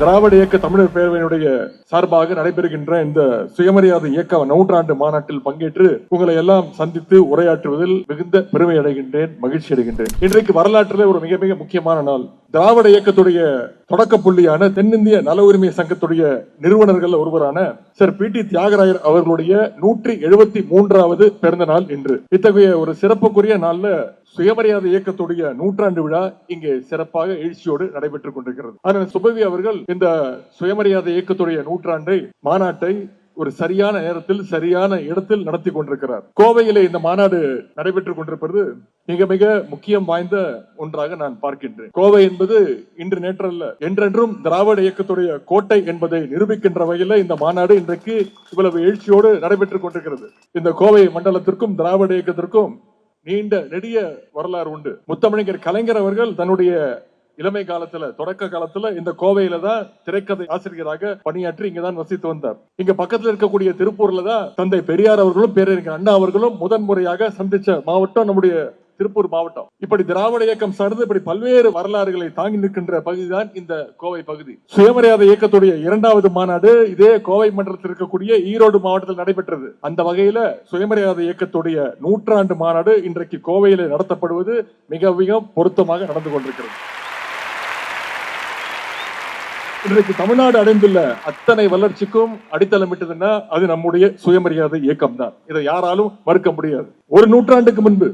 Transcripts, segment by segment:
திராவிட இயக்க தமிழர் பேரவையினுடைய சார்பாக நடைபெறுகின்ற இந்த சுயமரியாதை இயக்க நூற்றாண்டு மாநாட்டில் பங்கேற்று உங்களை எல்லாம் சந்தித்து உரையாற்றுவதில் மிகுந்த பெருமை அடைகின்றேன் மகிழ்ச்சி அடைகின்றேன். இன்றைக்கு வரலாற்றிலே ஒரு மிக மிக முக்கியமான நாள். திராவிட இயக்கத்துடைய தொடக்க புள்ளியான தென்னிந்திய நல உரிமை சங்கத்துடைய நிறுவனர்கள் ஒருவரான சார் பி டி தியாகராயர் அவர்களுடைய நூற்றி எழுபத்தி மூன்றாவது பிறந்த நாள் இன்று. இத்தகைய ஒரு சிறப்புக்குரிய நாள்ல சுயமரியாதை இயக்கத்துடைய நூற்றாண்டு விழா இங்கே சிறப்பாக எழுச்சியோடு நடைபெற்றுக் கொண்டிருக்கிறது. ஆனால் சுபவி அவர்கள் இந்த சுயமரியாதை இயக்கத்துடைய நூற்றாண்டை மாநாட்டை ஒரு சரியான நேரத்தில் சரியான இடத்தில் நடத்தி கொண்டிருக்கிறார். கோவையிலே இந்த மாநாடு நடைபெற்றுக் கொண்டிருப்பது மிக மிக முக்கியம் வாய்ந்த ஒன்றாக நான் பார்க்கின்றேன். கோவை என்பது இன்று நேற்றல்ல என்றென்றும் திராவிட இயக்கத்துடைய கோட்டை என்பதை நிரூபிக்கின்ற வகையில் இந்த மாநாடு இன்றைக்கு இவ்வளவு எழுச்சியோடு நடைபெற்றுக் கொண்டிருக்கிறது. இந்த கோவை மண்டலத்திற்கும் திராவிட இயக்கத்திற்கும் நீண்ட நெடிய வரலாறு உண்டு. முத்தமிழர் கலைஞர் அவர்கள் தன்னுடைய இளமை காலத்துல தொடக்க காலத்துல இந்த கோவையில தான் திரைக்கதை ஆசிரியராக பணியாற்றி இங்க தான் வசித்து வந்தார். இங்க பக்கத்துல இருக்கக்கூடிய திருப்பூர்ல தான் தந்தை பெரியார் அவர்களும் பேரறிஞர் அண்ணா அவர்களும் முதன்முறையாக சந்திச்ச மாவட்டம் நம்முடைய திருப்பூர் மாவட்டம். இப்படி திராவிட இயக்கம் சார்ந்து இப்படி பல்வேறு வரலாறுகளை தாங்கி நிற்கின்ற பகுதிதான் இந்த கோவை பகுதி. சுயமரியாதை இயக்கத்துடைய இரண்டாவது மாநாடு இதே கோவை மண்டலத்தில் இருக்கக்கூடிய ஈரோடு மாவட்டத்தில் நடைபெற்றது. அந்த வகையில சுயமரியாதை இயக்கத்துடைய நூற்றாண்டு மாநாடு இன்றைக்கு கோவையில் நடத்தப்படுவது மிக மிக பொருத்தமாக நடந்து கொண்டிருக்கிறது. இன்றைக்கு தமிழ்நாடு அடைந்துள்ள அத்தனை வளர்ச்சிக்கும் அடித்தளமிட்டதுன்னா அது நம்முடைய சுயமரியாதை இயக்கம் தான் இதை யாராலும் மறுக்க முடியாது. ஒரு நூற்றாண்டுக்கு முன்பு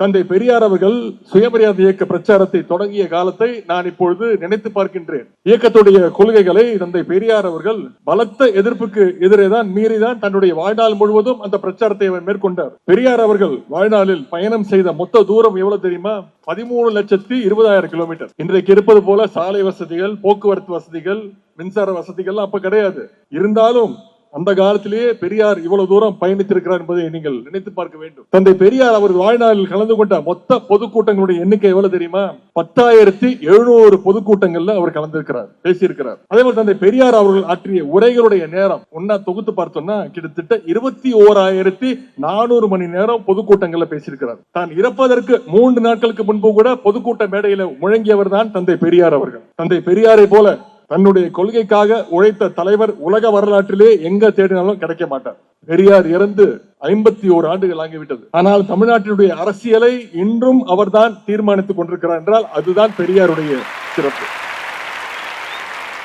தந்தை பெரியார் அவர்கள் சுயமரியாதை இயக்க பிரச்சாரத்தை தொடங்கிய காலத்தை நான் இப்பொழுது நினைத்து பார்க்கின்றேன். இயக்கத்துடைய கொள்கைகளை தந்தை பெரியார் அவர்கள் பலத்த எதிர்ப்புக்கு எதிரே தான் மீறிதான் தன்னுடைய வாழ்நாள் முழுவதும் அந்த பிரச்சாரத்தை அவர் மேற்கொண்டார். பெரியார் அவர்கள் வாழ்நாளில் பயணம் செய்த மொத்த தூரம் எவ்வளவு தெரியுமா? பதிமூணு லட்சத்தி இருபதாயிரம் கிலோமீட்டர். இன்றைக்கு இருப்பது போல சாலை வசதிகள் போக்குவரத்து வசதிகள் மின்சார வசதிகள் அப்ப கிடையாது. இருந்தாலும் அந்த காலத்திலேயே பெரியார் இவ்வளவு தூரம் பயணித்திருக்கிறார் என்பதை நீங்கள் நினைத்து பார்க்க வேண்டும். தந்தை பெரியார் அவர் வாழ்நாளில் கலந்து கொண்ட மொத்த பொதுக்கூட்டங்களுடைய எண்ணிக்கை எவ்வளவு தெரியுமா? பத்தாயிரத்தி எழுநூறு பொதுக்கூட்டங்கள்ல அவர் கலந்திருக்கிறார் பேசியிருக்கிறார். அதே போல தந்தை பெரியார் அவர்கள் ஆற்றிய உரைகளுடைய நேரம் ஒன்னா தொகுத்து பார்த்தோம்னா கிட்டத்தட்ட இருபத்தி ஓராயிரத்தி நானூறு மணி நேரம் பொதுக்கூட்டங்கள்ல பேசியிருக்கிறார். தான் இறப்பதற்கு மூன்று நாட்களுக்கு முன்பு கூட பொதுக்கூட்ட மேடையில முழங்கியவர் தான் தந்தை பெரியார் அவர்கள். தந்தை பெரியாரை போல தன்னுடைய கொள்கைக்காக உழைத்த தலைவர் உலக வரலாற்றிலே எங்க தேடினாலும் கிடைக்க மாட்டார். பெரியார் இறந்து ஐம்பத்தி ஓரு ஆண்டுகள் ஆகிவிட்டது. ஆனால் தமிழ்நாட்டினுடைய அரசியலை இன்றும் அவர்தான் தீர்மானித்துக் கொண்டிருக்கிறார் என்றால் அதுதான் பெரியாருடைய சிறப்பு.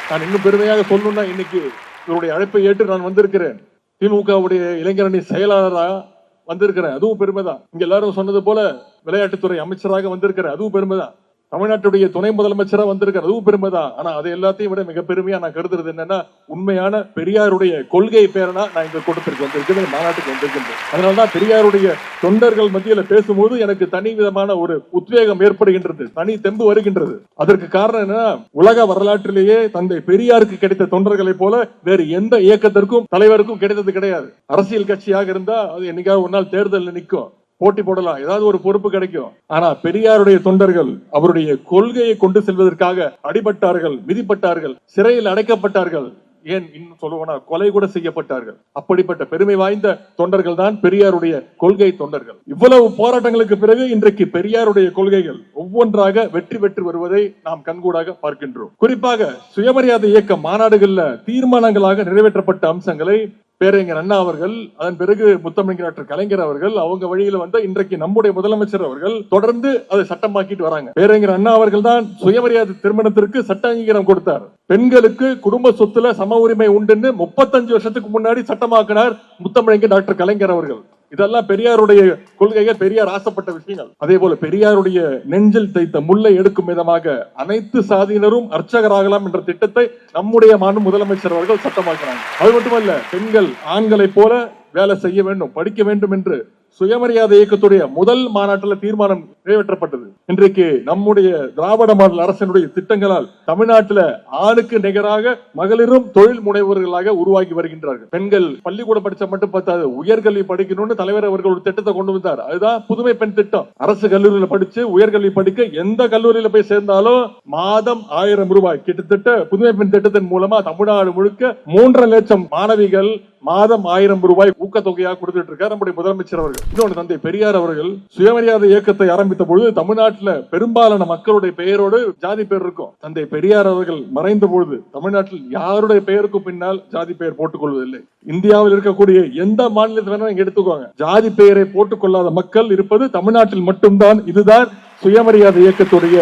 நான் இன்னும் பெருமையாக சொல்லணும்னா இன்னைக்கு இவருடைய அழைப்பை ஏற்று நான் வந்திருக்கிறேன். திமுகவுடைய இளைஞரணி செயலாளரா வந்திருக்கிறேன். அதுவும் பெருமைதான். இங்க எல்லாரும் சொன்னது போல விளையாட்டுத்துறை அமைச்சராக வந்திருக்கிறேன் அதுவும் பெருமைதான். தமிழ்நாட்டுடைய துணை முதலமைச்சரா வந்திருக்காரு அதுவும் பெருமைதான். ஆனா அது எல்லாத்தையும் விட மிக பெருமையா நான் கருதுறது என்னன்னா உண்மையான பெரியாருடைய கொள்கை பேரனா நான் இங்க கொடுத்துருக்கு வந்திருக்கேன் மாநாட்டுக்கு வந்திருக்கின்றேன். அதனாலதான் பெரியாருடைய தொண்டர்கள் மத்தியில பேசும்போது எனக்கு தனி விதமான ஒரு உத்வேகம் ஏற்படுகின்றது. தனி தெம்பு வருகின்றது. அதற்கு காரணம் என்னன்னா உலக வரலாற்றிலேயே தந்தை பெரியாருக்கு கிடைத்த தொண்டர்களை போல வேறு எந்த இயக்கத்திற்கும் தலைவருக்கும் கிடைத்தது கிடையாது. அரசியல் கட்சியாக இருந்தா அது என்னைக்காவது ஒரு நாள் தேர்தலில் நிற்கும். போட்டி போடலாம். ஏதாவது ஒரு பொறுப்பு கிடைக்கும். ஆனா பெரியாருடைய தொண்டர்கள் அவருடைய கொள்கையை கொண்டு செல்வதற்காக அடிபட்டார்கள் மிதிப்பட்டார்கள் சிறையில் அடைக்கப்பட்டார்கள். ஏன் இன்னும் சொல்லுவோனா கொலை கூட செய்யப்பட்டார்கள். அப்படிப்பட்ட பெருமை வாய்ந்த தொண்டர்கள் தான் பெரியாருடைய கொள்கை தொண்டர்கள். இவ்வளவு போராட்டங்களுக்கு பிறகு இன்றைக்கு பெரியாருடைய கொள்கைகள் ஒவ்வொன்றாக வெற்றி பெற்று வருவதை நாம் கண்கூடாக பார்க்கின்றோம். குறிப்பாக சுயமரியாதை இயக்க மாநாடுகள்ல தீர்மானங்களாக நிறைவேற்றப்பட்ட அம்சங்களை பேரறிஞர் அண்ணா அவர்கள் அதன் பிறகு முத்தமிழ் டாக்டர் கலைஞர் அவர்கள் அவங்க வழியில வந்த இன்றைக்கு நம்முடைய முதலமைச்சர் அவர்கள் தொடர்ந்து அதை சட்டமாக்கிட்டு வராங்க. பேரறிஞர் அண்ணா அவர்கள் தான் சுயமரியாதை திருமணத்திற்கு சட்ட அங்கீகாரம் கொடுத்தார். பெண்களுக்கு குடும்ப சொத்துல சம உரிமை உண்டுன்னு முப்பத்தஞ்சு வருஷத்துக்கு முன்னாடி சட்டமாக்கினார் முத்தமிழங்க டாக்டர் கலைஞர் அவர்கள். இதெல்லாம் பெரியாருடைய கொள்கைகள் பெரியார் ஆசைப்பட்ட விஷயங்கள். அதே போல பெரியாருடைய நெஞ்சில் தைத்த முல்லை எடுக்கும் விதமாக அனைத்து சாதியினரும் அர்ச்சகராகலாம் என்ற திட்டத்தை நம்முடைய மாநில முதலமைச்சர் அவர்கள் சட்டமாக்கிறாங்க அது மட்டுமல்ல பெண்கள் ஆண்களைப் போல வேலை செய்ய வேண்டும் படிக்க வேண்டும் என்று சுயமரியாதை இயக்கத்துடைய முதல் மாநாட்டில் தீர்மானம் நிறைவேற்றப்பட்டது. இன்றைக்கு நம்முடைய திராவிட மாடல் அரசினுடைய திட்டங்களால் தமிழ்நாட்டில் ஆணுக்கு நிகராக மகளிரும் தொழில் முனைவர்களாக உருவாகி வருகின்றார்கள். பெண்கள் பள்ளிக்கூடம் படிச்ச மட்டும் பார்த்தாது உயர்கல்வி படிக்கணும்னு தலைவர் அவர்கள் ஒரு திட்டத்தை கொண்டு வந்தார். அதுதான் புதுமை பெண் திட்டம். அரசு கல்லூரியில் படிச்சு உயர்கல்வி படிக்க எந்த கல்லூரியில போய் சேர்ந்தாலும் மாதம் ஆயிரம் ரூபாய். கிட்டத்தட்ட புதுமை பெண் திட்டத்தின் மூலமா தமிழ்நாடு முழுக்க மூன்றரை லட்சம் மாணவிகள் மாதம் ஆயிரம் ரூபாய் ஊக்கத்தொகையாக கொடுத்துட்டு இருக்கார் நம்முடைய முதலமைச்சர் அவர்கள். இன்னொன்று தந்தை பெரியார் அவர்கள் சுயமரியாதை இயக்கத்தை ஆரம்பித்த பொழுது தமிழ்நாட்டில் பெரும்பாலான மக்களுடைய பெயரோடு ஜாதி பெயர் இருக்கும். தந்தை பெரியார் அவர்கள் மறைந்த பொழுது தமிழ்நாட்டில் யாருடைய பெயருக்கும் பின்னால் ஜாதி பெயர் போட்டுக்கொள்வதில்லை. இந்தியாவில் இருக்கக்கூடிய எந்த மாநிலத்தில் வேணாலும் எடுத்துக்கோங்க. ஜாதி பெயரை போட்டுக்கொள்ளாத மக்கள் இருப்பது தமிழ்நாட்டில் மட்டும்தான். இதுதான் சுயமரியாதை இயக்கத்துடைய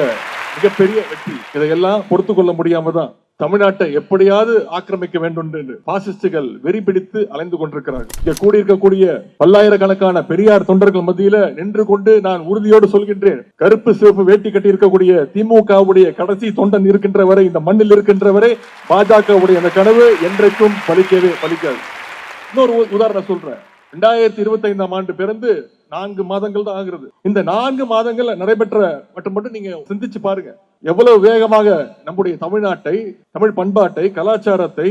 மிகப்பெரிய வெற்றி. இதையெல்லாம் பொறுத்து கொள்ள முடியாம தான் தமிழ்நாட்டை எப்படியாவது ஆக்கிரமிக்க வேண்டும் என்று பாசிஸ்டுகள் வெறி பிடித்து அலைந்து கொண்டிருக்கிறார்கள். இங்கே கூடியிருக்கக்கூடிய பல்லாயிரக்கணக்கான பெரியார் தொண்டர்கள் மத்தியில நின்று கொண்டு நான் உறுதியோடு சொல்கின்றேன் கருப்பு சிவப்பு வேட்டி கட்டி இருக்கக்கூடிய திமுகவுடைய கடைசி தொண்டன் இருக்கின்ற வரை இந்த மண்ணில் இருக்கின்ற வரை பாஜகவுடைய அந்த கனவு என்றைக்கும் பலிக்கவே பலிக்காது. இன்னொரு உ- உதாரணம் சொல்றேன். ரெண்டாயிரத்தி இருபத்தி ஐந்தாம் ஆண்டு பிறந்து நான்கு மாதங்கள் தான் ஆகிறது. இந்த நான்கு மாதங்கள்ல நடைபெற்ற மட்டும் மட்டும் நீங்க சிந்திச்சு பாருங்க. எவ்வளவு வேகமாக நம்முடைய தமிழ்நாட்டை தமிழ் பண்பாட்டை கலாச்சாரத்தை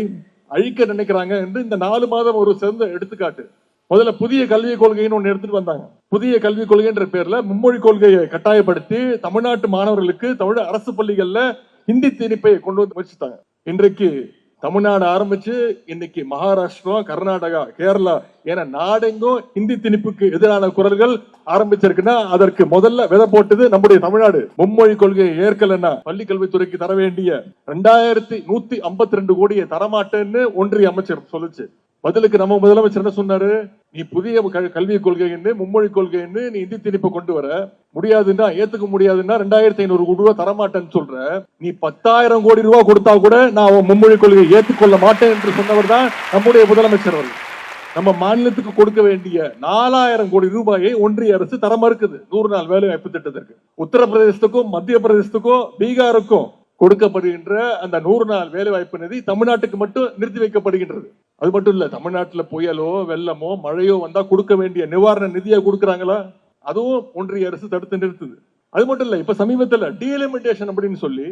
அழிக்க நினைக்கிறாங்க என்று இந்த நாலு மாதம் ஒரு சிறந்த எடுத்துக்காட்டு. முதல்ல புதிய கல்விக் கொள்கைன்னு ஒன்று எடுத்துட்டு வந்தாங்க. புதிய கல்விக் கொள்கைன்ற பேர்ல மும்மொழி கொள்கையை கட்டாயப்படுத்தி தமிழ்நாட்டு மாணவர்களுக்கு தமிழ் அரசு பள்ளிகள்ல ஹிந்தி திணிப்பை கொண்டு வந்து முயற்சித்தாங்க இன்றைக்கு தமிழ்நாடு ஆரம்பிச்சு இன்னைக்கு மகாராஷ்டிரா கர்நாடகா கேரளா என நாடெங்கும் ஹிந்தி திணிப்புக்கு எதிரான குரல்கள் ஆரம்பிச்சிருக்குன்னா அதற்கு முதல்ல விதை போட்டது நம்முடைய தமிழ்நாடு. மும்மொழி கொள்கையை ஏற்கலன்னா பள்ளி கல்வித்துறைக்கு தர வேண்டிய ரெண்டாயிரத்தி நூத்தி ஐம்பத்தி ரெண்டு கோடியை தரமாட்டேன்னு ஒன்றிய அமைச்சர் சொல்லுச்சு. பதிலுக்கு நம்ம முதலமைச்சர் என்ன சொன்னாரு? நீ புதிய க- கல்விக் கொள்கைன்னு மும்மொழி கொள்கைன்னு நீ இந்தி திணிப்பை கொண்டு வர. முடியாதுன்னா ஏத்துக்க முடியாதுன்னா ரெண்டாயிரத்தி ஐநூறு கோடி ரூபாய் தரமாட்டேன்னு சொல்ற. நீ பத்தாயிரம் கோடி ரூபாய் கொடுத்தா கூட நான் மும்மொழி கொள்கையை ஏற்றுக்கொள்ள மாட்டேன் என்று சொன்னவர் தான் நம்முடைய முதலமைச்சர் அவர்கள். நம்ம மாநிலத்துக்கு கொடுக்க வேண்டிய நாலாயிரம் கோடி ரூபாயை ஒன்றிய அரசு தர மறுக்குது. நூறு நாள் வேலை வாய்ப்பு திட்டத்திற்கு. உத்தரப்பிரதேசத்துக்கும் மத்திய பிரதேசத்துக்கும் பீகாருக்கும் கொடுக்கப்படுகின்ற அந்த நூறு நாள் வேலை வாய்ப்பு நிதி தமிழ்நாட்டுக்கு மட்டும் நிறுத்தி வைக்கப்படுகின்றது. அது மட்டும் இல்ல தமிழ்நாட்டில் புயலோ வெள்ளமோ மழையோ வந்தா கொடுக்க வேண்டிய நிவாரண நிதியை கொடுக்குறாங்களா? அதுவும் ஒன்றிய அரசு தடுத்து நிறுத்துது. அது மட்டும் இல்ல இப்ப சமீபத்தில் டீலிமிட்டேஷன் அப்படின்னு சொல்லி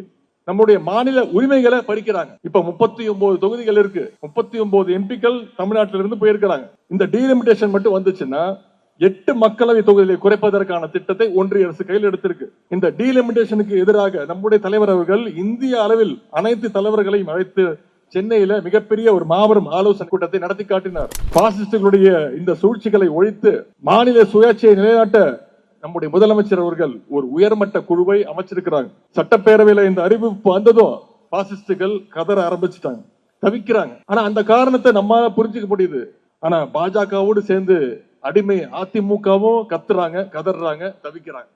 நம்முடைய மாநில உரிமைகளை பறிக்கிறாங்க. இப்ப முப்பத்தி ஒன்பது தொகுதிகள் இருக்கு. முப்பத்தி ஒன்பது எம்பிக்கள் தமிழ்நாட்டில இருந்து போயிருக்கிறாங்க. இந்த டீலிமிட்டேஷன் மட்டும் வந்துச்சுன்னா எட்டு மக்களவை தொகுதிகளை குறைப்பதற்கான திட்டத்தை ஒன்றிய அரசு கையில் எடுத்திருக்கு. இந்த டீலிமிட்டேஷனுக்கு எதிராக நம்முடைய தலைவர் அவர்கள் இந்திய அளவில் அனைத்து தலைவர்களையும் அழைத்து சென்னையில மிகப்பெரிய ஒரு மாபெரும் ஆலோசனை கூட்டத்தை நடத்தி காட்டினார். பாசிஸ்டுகளுடைய இந்த சூழ்ச்சிகளை ஒழித்து மாநில சுயாட்சியை நிலைநாட்ட நம்முடைய முதலமைச்சர் அவர்கள் ஒரு உயர்மட்ட குழுவை அமைச்சிருக்கிறாங்க. சட்டப்பேரவையில இந்த அறிவிப்பு வந்ததும் பாசிஸ்டுகள் கதற ஆரம்பிச்சிட்டாங்க. தவிக்கிறாங்க. ஆனா அந்த காரணத்தை நம்மால புரிஞ்சுக்க முடியுது. ஆனா பாஜகவோடு சேர்ந்து அடிமை அதிமுகவும் கத்துறாங்க கதறாங்க தவிக்கிறாங்க.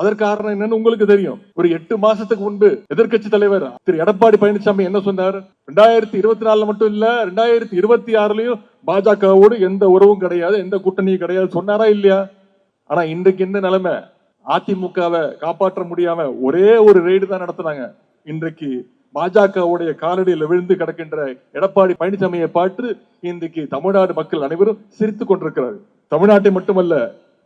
அதற்கு காரணம் என்னன்னு உங்களுக்கு தெரியும். ஒரு எட்டு மாசத்துக்கு முன்பு எதிர்க்கட்சி தலைவர் திரு எடப்பாடி பழனிசாமி என்ன சொன்னார்? ரெண்டாயிரத்தி இருபத்தி நாலுல மட்டும் இல்ல ரெண்டாயிரத்தி இருபத்தி ஆறுலயும் பாஜகவோடு எந்த உறவும் கிடையாது எந்த கூட்டணியும் கிடையாது சொன்னாரா இல்லையா? ஆனா இன்றைக்கு என்ன நிலைமை? அதிமுகவை காப்பாற்ற முடியாம ஒரே ஒரு ரெய்டு தான் நடத்தினாங்க. இன்றைக்கு பாஜகவுடைய காலடியில் விழுந்து கிடக்கின்ற எடப்பாடி பழனிசாமியை பார்த்து இன்றைக்கு தமிழ்நாடு மக்கள் அனைவரும் சிரித்துக் கொண்டிருக்கிறார்கள். தமிழ்நாட்டை மட்டுமல்ல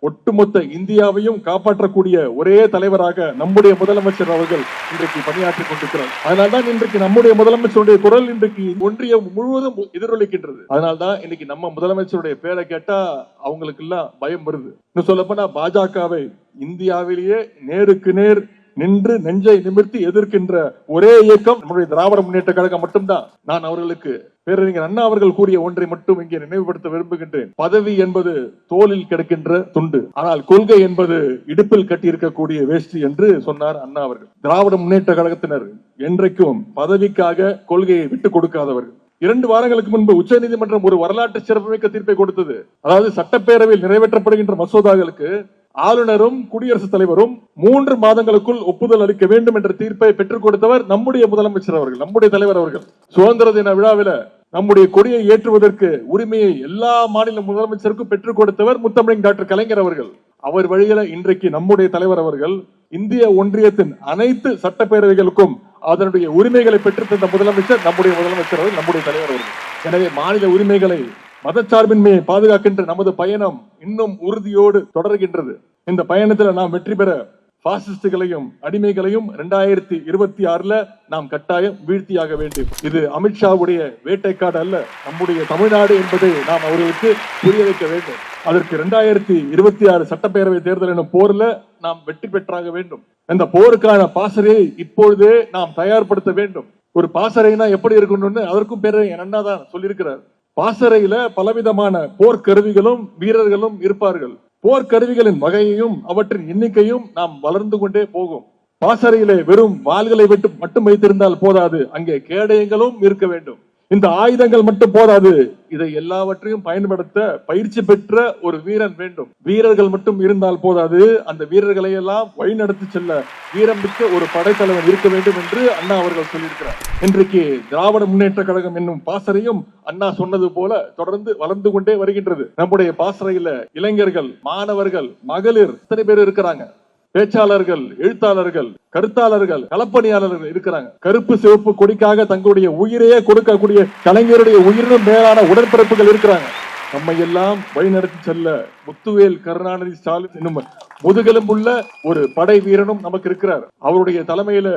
ஒட்டுமொத்த இந்தியாவையும் காப்பாற்றக்கூடிய ஒரே தலைவராக நம்முடைய முதலமைச்சர் அவர்கள் இன்றைக்கு பணியாற்றிக் கொண்டிருக்கிறார். அதனால்தான் இன்றைக்கு நம்முடைய முதலமைச்சருடைய குரல் இன்றைக்கு ஒன்றியம் முழுவதும் எதிரொலிக்கின்றது. அதனால்தான் இன்னைக்கு நம்ம முதலமைச்சருடைய பேரை கேட்டா அவங்களுக்கு எல்லாம் பயம் வருது. இன்னும் சொல்லப்போனா பாஜகவை இந்தியாவிலேயே நேருக்கு நேர் நின்று நெஞ்சை நிமிர்த்தி எதிர்க்கின்ற ஒரே இயக்கம் நம்முடைய திராவிட முன்னேற்ற கழகம் மட்டும்தான். நான் அவர்களுக்கு பேரறிஞர் அண்ணா அவர்கள் கூறிய ஒன்றை மட்டும் இங்கே நினைவுபடுத்த விரும்புகின்றேன். பதவி என்பது தோளில் கிடக்கின்ற துண்டு. ஆனால் கொள்கை என்பது இடுப்பில் கட்டியிருக்கக்கூடிய வேஷ்டி என்று சொன்னார் அண்ணா அவர்கள். திராவிட முன்னேற்ற கழகத்தினர் என்றைக்கும் பதவிக்காக கொள்கையை விட்டுக் கொடுக்காதவர்கள். இரண்டு வாரங்களுக்கு முன்பு உச்சநீதிமன்றம் ஒரு வரலாற்று சிறப்புமிக்க தீர்ப்பை கொடுத்தது. அதாவது சட்டப்பேரவையில் நிறைவேற்றப்படுகின்ற மசோதாக்களுக்கு ஆளுநரும் குடியரசுத் தலைவரும் மூன்று மாதங்களுக்குள் ஒப்புதல் அளிக்க வேண்டும் என்ற தீர்ப்பை பெற்றுக் கொடுத்தவர் நம்முடைய முதலமைச்சர் அவர்கள் நம்முடைய தலைவர் அவர்கள். சுதந்திர தின விழாவில நம்முடைய கொடியை ஏற்றுவதற்கு உரிமையை எல்லா மாநில முதலமைச்சருக்கும் பெற்றுக் கொடுத்தவர் முத்தமிழின் டாக்டர் கலைஞர் அவர்கள். அவர் வழியில இன்றைக்கு நம்முடைய தலைவர் அவர்கள் இந்திய ஒன்றியத்தின் அனைத்து சட்டப்பேரவைகளுக்கும் அதனுடைய உரிமைகளை பெற்றுத்தந்த முதலமைச்சர் நம்முடைய முதலமைச்சர் அவர்கள் நம்முடைய தலைவர் அவர்கள். எனவே மாநில உரிமைகளை மதச்சார்பின்மையை பாதுகாக்கின்ற நமது பயணம் இன்னும் உறுதியோடு தொடர்கின்றது. இந்த பயணத்தில் நாம் வெற்றி பெற பாசிஸ்டுகளையும் அடிமைகளையும் இரண்டாயிரத்தி இருபத்தி ஆறுல நாம் கட்டாயம் வீழ்த்தியாக வேண்டும். இது அமித்ஷாவுடைய வேட்டைக்காடு அல்ல நம்முடைய தமிழ்நாடு என்பதை நாம் அவர்களுக்கு புரிய வைக்க வேண்டும். அதற்கு இரண்டாயிரத்தி இருபத்தி ஆறு சட்டப்பேரவை தேர்தல் எனும் போர்ல நாம் வெற்றி பெற்றாக வேண்டும். இந்த போருக்கான பாசறையை இப்பொழுதே நாம் தயார்படுத்த வேண்டும். ஒரு பாசறைனா எப்படி இருக்கணும்னு அதற்கும் பேர் என் அண்ணா தான் சொல்லியிருக்கிறார். பாசறையில பலவிதமான போர்க்கருவிகளும் வீரர்களும் இருப்பார்கள். போர்க்கருவிகளின் வகையையும் அவற்றின் எண்ணிக்கையும் நாம் வளர்ந்து கொண்டே போகும். பாசறையிலே வெறும் வாள்களை விட்டு மட்டும் வைத்திருந்தால் போதாது. அங்கே கேடயங்களும் இருக்க வேண்டும். இந்த ஆயுதங்கள் மட்டும் போதாது. இதை எல்லாவற்றையும் பயன்படுத்த பயிற்சி பெற்ற ஒரு வீரன் வேண்டும். வீரர்கள் மட்டும் இருந்தால் போதாது. அந்த வீரர்களை எல்லாம் வழிநடத்தி செல்ல வீரமிக்க ஒரு படைத்தலைவன் இருக்க வேண்டும் என்று அண்ணா அவர்கள் சொல்லியிருக்கிறார். இன்றைக்கு திராவிட முன்னேற்ற கழகம் என்னும் பாசறையும் அண்ணா சொன்னது போல தொடர்ந்து வளர்ந்து கொண்டே வருகின்றது. நம்முடைய பாசறையில இளைஞர்கள் மாணவர்கள் மகளிர் இத்தனை பேர் இருக்கிறாங்க. பேச்சாளர்கள் எழுத்தாளர்கள் கருத்தாளர்கள் களப்பணியாளர்கள் இருக்கிறாங்க. கருப்பு சிவப்பு கொடிக்காக தங்களுடைய உயிரையே கொடுக்கக்கூடிய கலைஞருடைய உயிரினும் மேலான உடன்பிறப்புகள் இருக்கிறாங்க. நம்மை எல்லாம் வழிநடத்தி செல்ல முத்துவேல் கருணாநிதி ஸ்டாலின் என்னும் முதுகெலும்புள்ள ஒரு படை வீரனும் நமக்கு இருக்கிறார். அவருடைய தலைமையில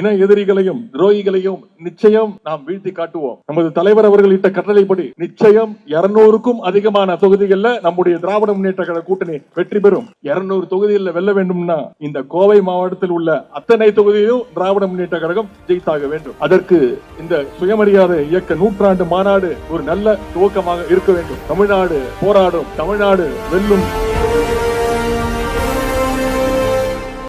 இன எதிரிகளையும் துரோகிகளையும் நிச்சயம் நாம் வீழ்த்தி காட்டுவோம். நமது தலைவர் அவர்கள் இட்ட கட்டளைப்படி நிச்சயம் இருநூறுக்கும் அதிகமான தொகுதிகளில் நம்முடைய திராவிட முன்னேற்ற கழக கூட்டணி வெற்றி பெறும். இருநூறு தொகுதிகளில் வெல்ல வேண்டும்னா இந்த கோவை மாவட்டத்தில் உள்ள அத்தனை தொகுதியையும் திராவிட முன்னேற்ற கழகம் ஜெயித்தாக வேண்டும். அதற்கு இந்த சுயமரியாதை இயக்க நூற்றாண்டு மாநாடு ஒரு நல்ல துவக்கமாக இருக்க வேண்டும். தமிழ்நாடு போராடும் தமிழ்நாடு வெல்லும்.